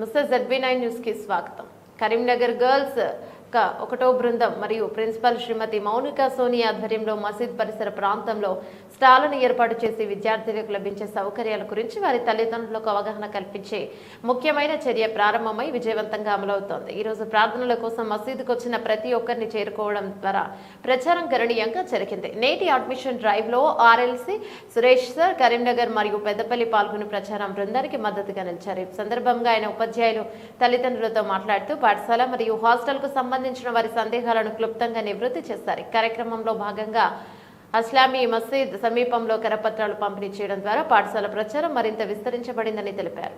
నమస్తే ZB nine న్యూస్కి స్వాగతం. కరీంనగర్ గర్ల్స్ క ఒకటో బృందం మరియు ప్రిన్సిపల్ శ్రీమతి మౌనిక సోని ఆధ్వర్యంలో మసీద్ పరిసర ప్రాంతంలో స్టాళ్ళను ఏర్పాటు చేసి విద్యార్థులకు లభించే సౌకర్యాల గురించి వారి తల్లిదండ్రులకు అవగాహన కల్పించే ముఖ్యమైన చర్య ప్రారంభమై విజయవంతంగా అమలవుతోంది. ఈ రోజు ప్రార్థనల కోసం మసీదుకు వచ్చిన ప్రతి ఒక్కరిని చేరుకోవడం ద్వారా ప్రచారం గణనీయంగా జరిగింది. నేటి అడ్మిషన్ డ్రైవ్లో ఆర్ఎల్సి సురేష్ సార్ కరీంనగర్ మరియు పెద్దపల్లి పాల్గొని ప్రచారం బృందానికి మద్దతుగా నిలిచారు. ఈ సందర్భంగా ఆయన ఉపాధ్యాయులు తల్లిదండ్రులతో మాట్లాడుతూ పాఠశాల మరియు హాస్టల్కు సంబంధించిన వారి సందేహాలను క్లుప్తంగా నివృత్తి చేశారు. కార్యక్రమంలో భాగంగా అస్లామీ మసీద్ సమీపంలో కరపత్రాలు పంపిణీ చేయడం ద్వారా పాఠశాల ప్రచారం మరింత విస్తరించబడిందని తెలిపారు.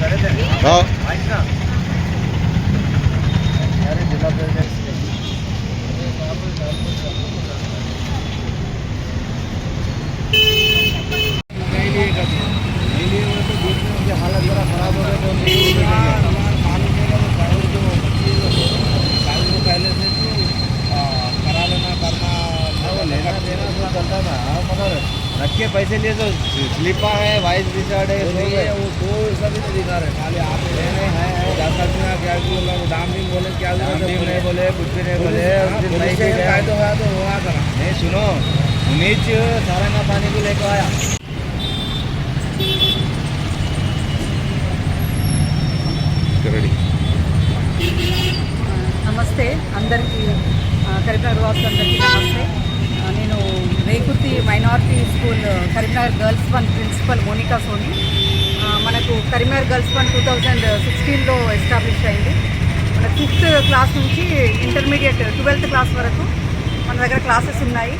సరే సార్ पैसे लिए तो स्लीपर है वाइस रिचर्ड है सही है वो दो सभी नहीं दिखा रहे खाली आप लेने हैं जा सकते हैं क्या बोला दाम नहीं बोले क्या दाम नहीं बोले कुछ भी नहीं बोले उस दिन नहीं भी गया तो हुआ तो हुआ करा नहीं सुनो उन्नीस सारंगा पानी भी लेकर आया రెడీ నమస్తే అందరికీ ఆ, కరీంనగర్ వాసులందరికీ నమస్తే School Karimnagar girls one principal Monika Soni. మనకు Karimnagar girls one two thousand సిక్స్టీన్లో ఎస్టాబ్లిష్ అయింది. మన ఫిఫ్త్ క్లాస్ నుంచి ఇంటర్మీడియట్ ట్వెల్త్ క్లాస్ వరకు మన దగ్గర క్లాసెస్ ఉన్నాయి.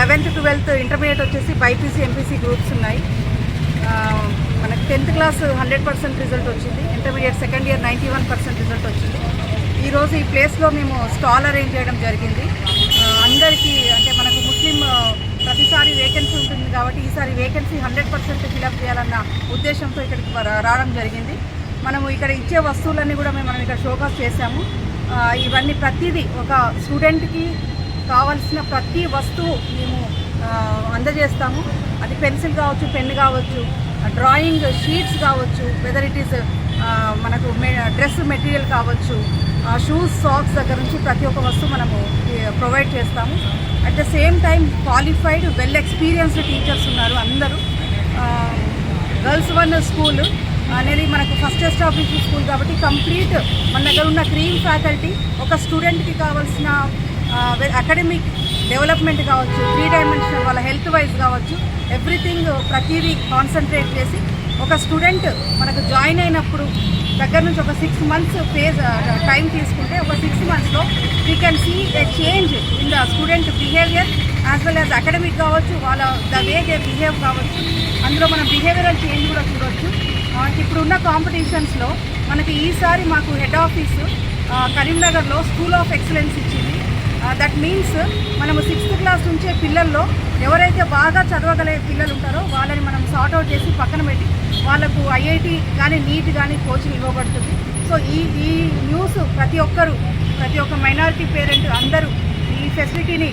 లెవెన్త్ ట్వెల్త్ ఇంటర్మీడియట్ వచ్చేసి బైపీసీ ఎంపీసీ గ్రూప్స్ ఉన్నాయి. మనకు tenth class hundred percent result వచ్చింది. Intermediate second year ninety one percent result వచ్చింది. ఈరోజు ఈ ప్లేస్లో మేము స్టాల్ అరేంజ్ చేయడం జరిగింది. అందరికీ అంటే మనకు ముస్లిం ప్రతిసారి వేకెన్సీ ఉంటుంది కాబట్టి ఈసారి వేకెన్సీ హండ్రెడ్ పర్సెంట్ ఫిలప్ చేయాలన్న ఉద్దేశంతో ఇక్కడికి రావడం జరిగింది. మనము ఇక్కడ ఇచ్చే వస్తువులన్నీ కూడా మేము మనం ఇక్కడ షోకాస్ చేశాము. ఇవన్నీ ప్రతిదీ ఒక స్టూడెంట్కి కావలసిన ప్రతి వస్తువు మేము అందజేస్తాము. అది పెన్సిల్ కావచ్చు పెన్ కావచ్చు డ్రాయింగ్ షీట్స్ కావచ్చు వెదర్ ఇట్ ఈస్ మనకు డ్రెస్ మెటీరియల్ కావచ్చు షూస్ సాక్స్ దగ్గర నుంచి ప్రతి ఒక్క వస్తువు మనము ప్రొవైడ్ చేస్తాము. At the same time qualified well experienced teachers ఉన్నారు అందరూ. గర్ల్స్ వన్ స్కూల్ అనేది మనకు ఫస్ట్ ఎస్టాబ్లిష్ స్కూల్ కాబట్టి కంప్లీట్ మన దగ్గర ఉన్న క్రీమ్ ఫ్యాకల్టీ ఒక స్టూడెంట్కి కావాల్సిన అకాడమిక్ డెవలప్మెంట్ కావచ్చు త్రీ డైమెన్షనల్ వాళ్ళ హెల్త్ వైజ్ కావచ్చు ఎవ్రీథింగ్ ప్రతిదీ కాన్సన్ట్రేట్ చేసి ఒక స్టూడెంట్ మనకు జాయిన్ అయినప్పుడు దగ్గర నుంచి ఒక సిక్స్ మంత్స్ ఫేజ్ టైం తీసుకుంటే ఒక సిక్స్ మంత్స్లో we can see a change in the student behaviour as well as academic కావచ్చు వాళ్ళ ద వే దే బిహేవ్ కావచ్చు. అందులో మనం బిహేవియరల్ చేంజ్ కూడా చూడొచ్చు. ఇప్పుడున్న కాంపిటీషన్స్లో మనకి ఈసారి మాకు హెడ్ ఆఫీసు కరీంనగర్లో స్కూల్ ఆఫ్ ఎక్సలెన్స్ ఇచ్చింది. దట్ మీన్స్ మనము సిక్స్త్ క్లాస్ నుంచే పిల్లల్లో ఎవరైతే బాగా చదవగలే పిల్లలు ఉంటారో వాళ్ళని మనం సార్ట్అవుట్ చేసి పక్కన పెట్టి వాళ్ళకు ఐఐటి కానీ నీట్ కానీ కోచింగ్ ఇవ్వబడుతుంది. సో ఈ ఈ న్యూస్ ప్రతి ఒక్కరు ప్రతి ఒక్క మైనారిటీ పేరెంట్ అందరూ ఈ ఫెసిలిటీని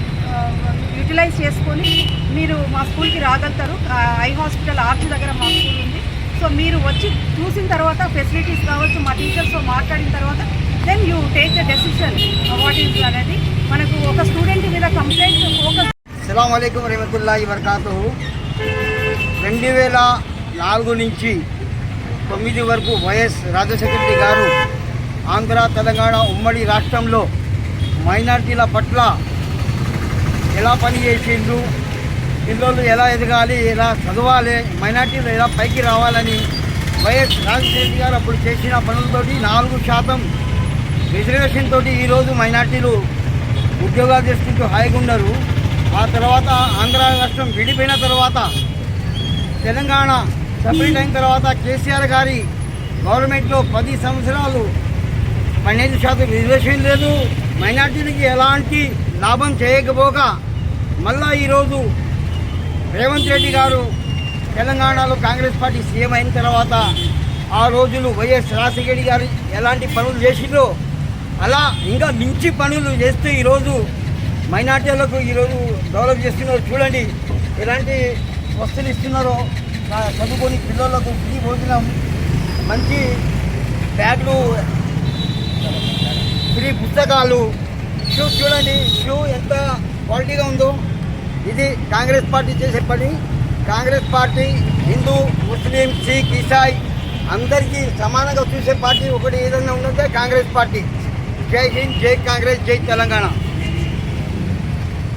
యూటిలైజ్ చేసుకొని మీరు మా స్కూల్కి రాగలుగుతారు. ఆ, ఐ హాస్పిటల్ ఆర్చ్ దగ్గర మా స్కూల్ ఉంది. సో మీరు వచ్చి చూసిన తర్వాత ఫెసిలిటీస్ కావచ్చు మా టీచర్స్తో మాట్లాడిన తర్వాత then you take the decision what is అనేది మనకు ఒక స్టూడెంట్ మీద కంప్లైంట్ ఫోకస్ అస్సలం అయికం రహమతుల్లా వర్కాతు రెండు వేల నాలుగు నుంచి తొమ్మిది వరకు వైఎస్ రాజశేఖర రెడ్డి గారు ఆంధ్ర తెలంగాణ ఉమ్మడి రాష్ట్రంలో మైనార్టీల పట్ల ఎలా పనిచేసిండు పిల్లలు ఎలా ఎదగాలి ఎలా చదవాలి మైనార్టీలు ఎలా పైకి రావాలని వైఎస్ రాజశేఖర రెడ్డి గారు అప్పుడు చేసిన పనులతోటి నాలుగు శాతం రిజర్వేషన్ తోటి ఈరోజు మైనార్టీలు ఉద్యోగాలు చేసుకుంటూ హాయిగా ఉన్నారు ఆ తర్వాత ఆంధ్ర రాష్ట్రం విడిపోయిన తర్వాత తెలంగాణ సపరేట్ అయిన తర్వాత కేసీఆర్ గారి గవర్నమెంట్లో పది సంవత్సరాలు పన్నెండు శాతం రిజర్వేషన్ లేదు. మైనార్టీలకి ఎలాంటి లాభం చేయకపోగా మళ్ళా ఈరోజు రేవంత్ రెడ్డి గారు తెలంగాణలో కాంగ్రెస్ పార్టీ సీఎం అయిన తర్వాత ఆ రోజులు వైఎస్ రాజశేఖర రెడ్డి గారు ఎలాంటి పనులు చేసిందో అలా ఇంకా మించి పనులు చేస్తూ ఈరోజు మైనార్టీలకు ఈరోజు డెవలప్ చేస్తున్నారు. చూడండి ఎలాంటి వస్తువులు ఇస్తున్నారో చదువుకొని పిల్లలకు ఫ్రీ భోజనం మంచి బ్యాగ్లు ఫ్రీ పుస్తకాలు. షూ చూడండి షూ ఎంత క్వాలిటీగా ఉందో. ఇది కాంగ్రెస్ పార్టీ చేసే పని కాంగ్రెస్ పార్టీ హిందూ ముస్లిం సిక్ ఇసాయి అందరికీ సమానంగా చూసే పార్టీ ఒకటి ఏదైనా ఉన్నదే కాంగ్రెస్ పార్టీ. జై హింద్ జై కాంగ్రెస్ జై తెలంగాణ.